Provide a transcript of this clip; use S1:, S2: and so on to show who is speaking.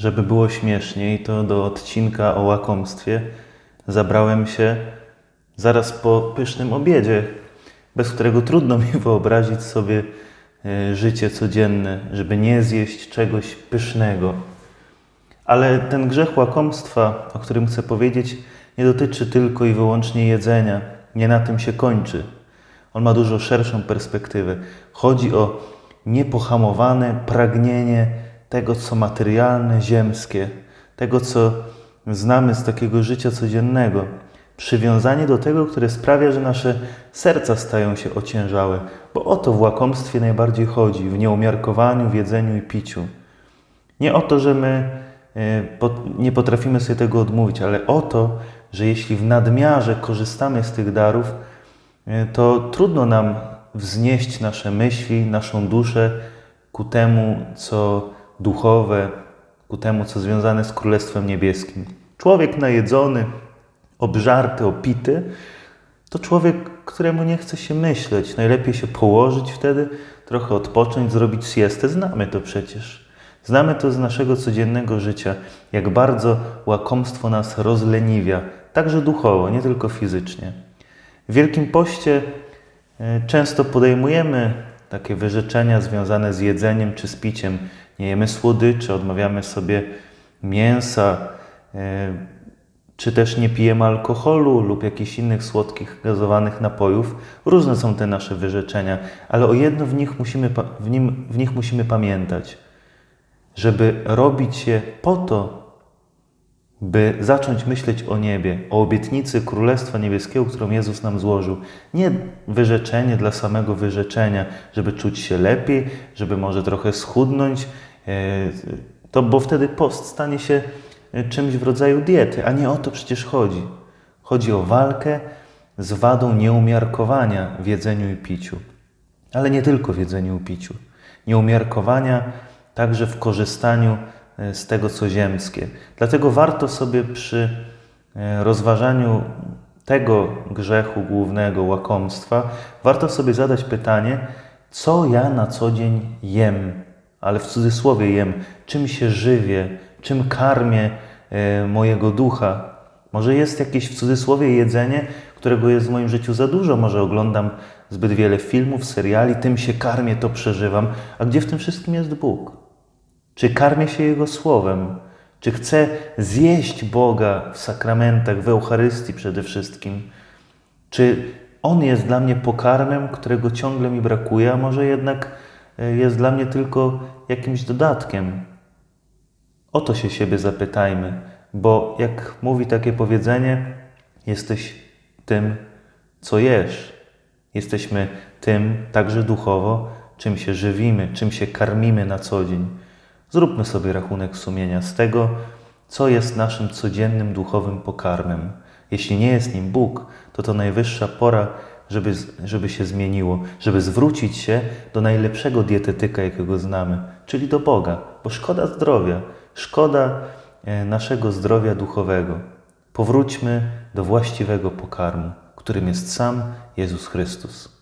S1: żeby było śmieszniej, to do odcinka o łakomstwie zabrałem się zaraz po pysznym obiedzie, bez którego trudno mi wyobrazić sobie e, życie codzienne, żeby nie zjeść czegoś pysznego. Ale ten grzech łakomstwa, o którym chcę powiedzieć, nie dotyczy tylko i wyłącznie jedzenia. Nie na tym się kończy. On ma dużo szerszą perspektywę. Chodzi o niepohamowane pragnienie tego, co materialne, ziemskie, tego, co znamy z takiego życia codziennego. Przywiązanie do tego, które sprawia, że nasze serca stają się ociężałe, bo o to w łakomstwie najbardziej chodzi, w nieumiarkowaniu, w jedzeniu i piciu. Nie o to, że my e, nie potrafimy sobie tego odmówić, ale o to, że jeśli w nadmiarze korzystamy z tych darów, e, to trudno nam wznieść nasze myśli, naszą duszę ku temu, co duchowe, ku temu, co związane z Królestwem Niebieskim. Człowiek najedzony, obżarty, opity, to człowiek, któremu nie chce się myśleć. Najlepiej się położyć wtedy, trochę odpocząć, zrobić siestę. Znamy to przecież. Znamy to z naszego codziennego życia, jak bardzo łakomstwo nas rozleniwia, także duchowo, nie tylko fizycznie. W Wielkim Poście e, często podejmujemy takie wyrzeczenia związane z jedzeniem czy z piciem. Nie jemy słodyczy, odmawiamy sobie mięsa, e, czy też nie pijemy alkoholu lub jakichś innych słodkich, gazowanych napojów. Różne są te nasze wyrzeczenia, ale o jedno w nich musimy, w nim, w nich musimy pamiętać, żeby robić je po to, by zacząć myśleć o niebie, o obietnicy Królestwa Niebieskiego, którą Jezus nam złożył. Nie wyrzeczenie dla samego wyrzeczenia, żeby czuć się lepiej, żeby może trochę schudnąć, to bo wtedy post stanie się e, czymś w rodzaju diety, a nie o to przecież chodzi. Chodzi o walkę z wadą nieumiarkowania w jedzeniu i piciu. Ale nie tylko w jedzeniu i piciu. Nieumiarkowania także w korzystaniu e, z tego, co ziemskie. Dlatego warto sobie przy e, rozważaniu tego grzechu głównego, łakomstwa, warto sobie zadać pytanie, co ja na co dzień jem, ale w cudzysłowie jem, czym się żywię, czym karmię e, mojego ducha. Może jest jakieś w cudzysłowie jedzenie, którego jest w moim życiu za dużo, może oglądam zbyt wiele filmów, seriali, tym się karmię, to przeżywam. A gdzie w tym wszystkim jest Bóg? Czy karmię się Jego Słowem? Czy chcę zjeść Boga w sakramentach, w Eucharystii przede wszystkim? Czy On jest dla mnie pokarmem, którego ciągle mi brakuje, a może jednak jest dla mnie tylko jakimś dodatkiem? O to się siebie zapytajmy, bo jak mówi takie powiedzenie, jesteś tym, co jesz. Jesteśmy tym, także duchowo, czym się żywimy, czym się karmimy na co dzień. Zróbmy sobie rachunek sumienia z tego, co jest naszym codziennym duchowym pokarmem. Jeśli nie jest nim Bóg, to to najwyższa pora, żeby, żeby się zmieniło, żeby zwrócić się do najlepszego dietetyka, jakiego znamy, czyli do Boga, bo szkoda zdrowia, szkoda e, naszego zdrowia duchowego. Powróćmy do właściwego pokarmu, którym jest sam Jezus Chrystus.